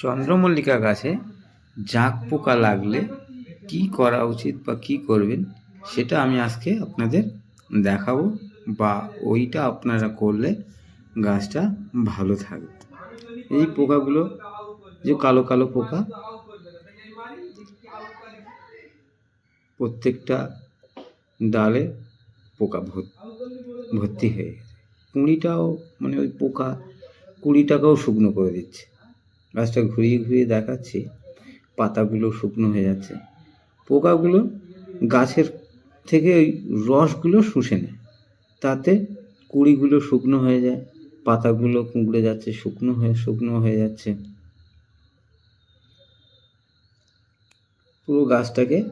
চন্দ্রমল্লিকা গাছে জাঁক পোকা লাগলে কি করা উচিত বা কি করবেন, সেটা আমি আজকে আপনাদের দেখাবো বা ওইটা আপনারা করলে গাছটা ভালো থাকবে। এই পোকাগুলো যে কালো কালো পোকা, প্রত্যেকটা ডালে পোকা ভর্তি হয়ে গেছে। কুঁড়িটাও মানে ওই পোকা কুড়িটাকেও শুকনো করে দিচ্ছে। গাছটা ঘুরিয়ে ঘুরিয়ে দেখাচ্ছি, পাতাগুলো শুকনো হয়ে যাচ্ছে। পোকাগুলো গাছের থেকে ওই রসগুলো শুষে নেয়। তাতে কুড়িগুলো শুকনো হয়ে যায়, পাতাগুলো কুঁকড়ে যাচ্ছে, শুকনো হয়ে শুকনো হয়ে যাচ্ছে। পুরো গাছটাকে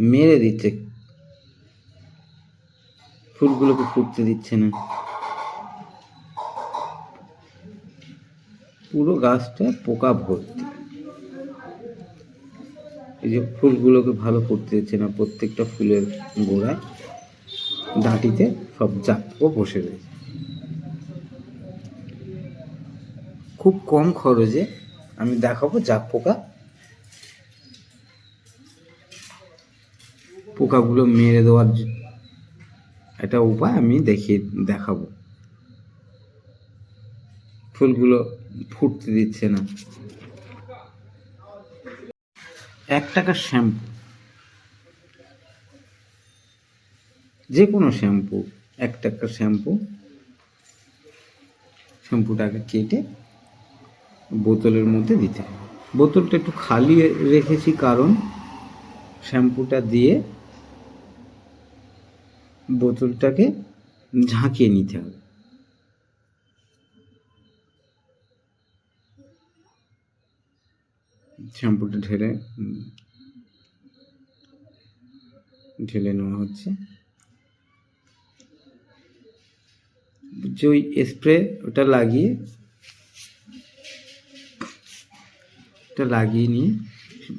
মেরে দিচ্ছে। ফুলগুলোকে ফুটতে দিচ্ছে না। পুরো গাছটা পোকা ভর্তি। এই যে ফুলগুলোকে ভালো ফুটতে দিচ্ছে না প্রত্যেকটা ফুলের গোড়ায়। ডাঁটিতে সব জাপও বসে রয়েছে। খুব কম খরচে আমি দেখাবো জাপ পোকা। পোকাগুলো মেরে দেওয়ার একটা উপায় আমি দেখিয়ে দেখাবো। ফুলগুলো ফুটতে দিচ্ছে না। এক টাকার শ্যাম্পু। যে কোনো শ্যাম্পু, এক টাকার শ্যাম্পু। শ্যাম্পুটাকে কেটে বোতলের মধ্যে দিতে হবে। বোতলটা একটু খালি রেখেছি কারণ শ্যাম্পুটা দিয়ে বোতলটাকে ঝাঁকিয়ে নিতে হবে। শ্যাম্পুটা ঢেলে ঢেলে নেওয়া হচ্ছে। যে ওই স্প্রে ওটা লাগিয়ে ওটা লাগিয়ে নিয়ে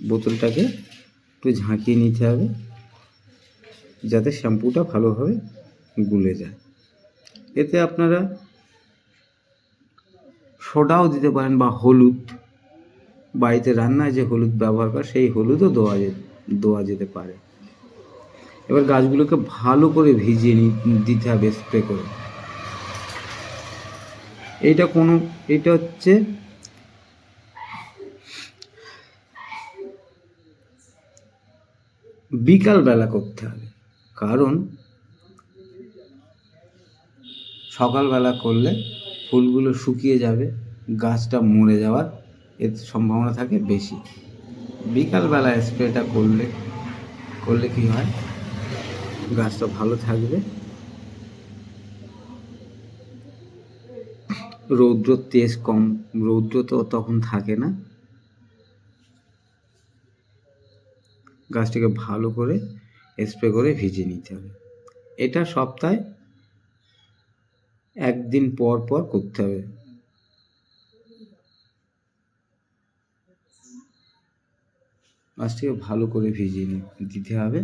বোতলটাকে একটু ঝাঁকিয়ে নিতে হবে, যাতে শ্যাম্পুটা ভালোভাবে গুলে যায়। এতে আপনারা সোডাও দিতে পারেন বা হলুদ। বাড়িতে রান্নায় যে হলুদ ব্যবহার করে, সেই হলুদও দেওয়া দেওয়া যেতে পারে। এবার গাছগুলোকে ভালো করে ভিজিয়ে দিতে হবে স্প্রে করে। এইটা কোনো এটা হচ্ছে বিকালবেলা করতে হবে। কারণ সকালবেলা করলে ফুলগুলো শুকিয়ে যাবে, গাছটা মরে যাওয়ার এর সম্ভাবনা থাকে বেশি। বিকালবেলা স্প্রেটা করলে করলে কি হয়? গাছটা ভালো থাকবে। রৌদ্র তেজ কম, রৌদ্র তো তখন থাকে না। গাছটিকে ভালো করে স্প্রে করে ভিজিয়ে নিতে হবে। এটা সপ্তাহে একদিন পর পর করতে হবে। গাছটাকে ভালো করে ভিজিয়ে দিতে হবে।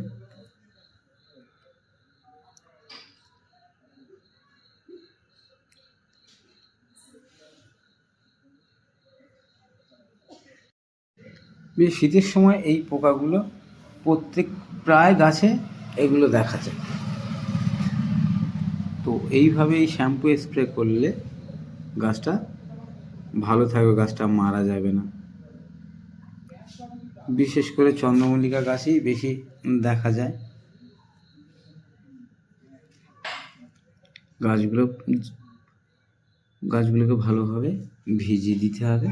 শীতের সময় এই পোকাগুলো প্রত্যেক প্রায় গাছে এগুলো দেখা যায়। তো এইভাবে এই শ্যাম্পু স্প্রে করলে গাছটা ভালো থাকবে, গাছটা মারা যাবে না। বিশেষ করে চন্দ্রমল্লিকা গাছই বেশি দেখা যায়। গাছগুলো গাছগুলোকে ভালোভাবে ভিজিয়ে দিতে হবে।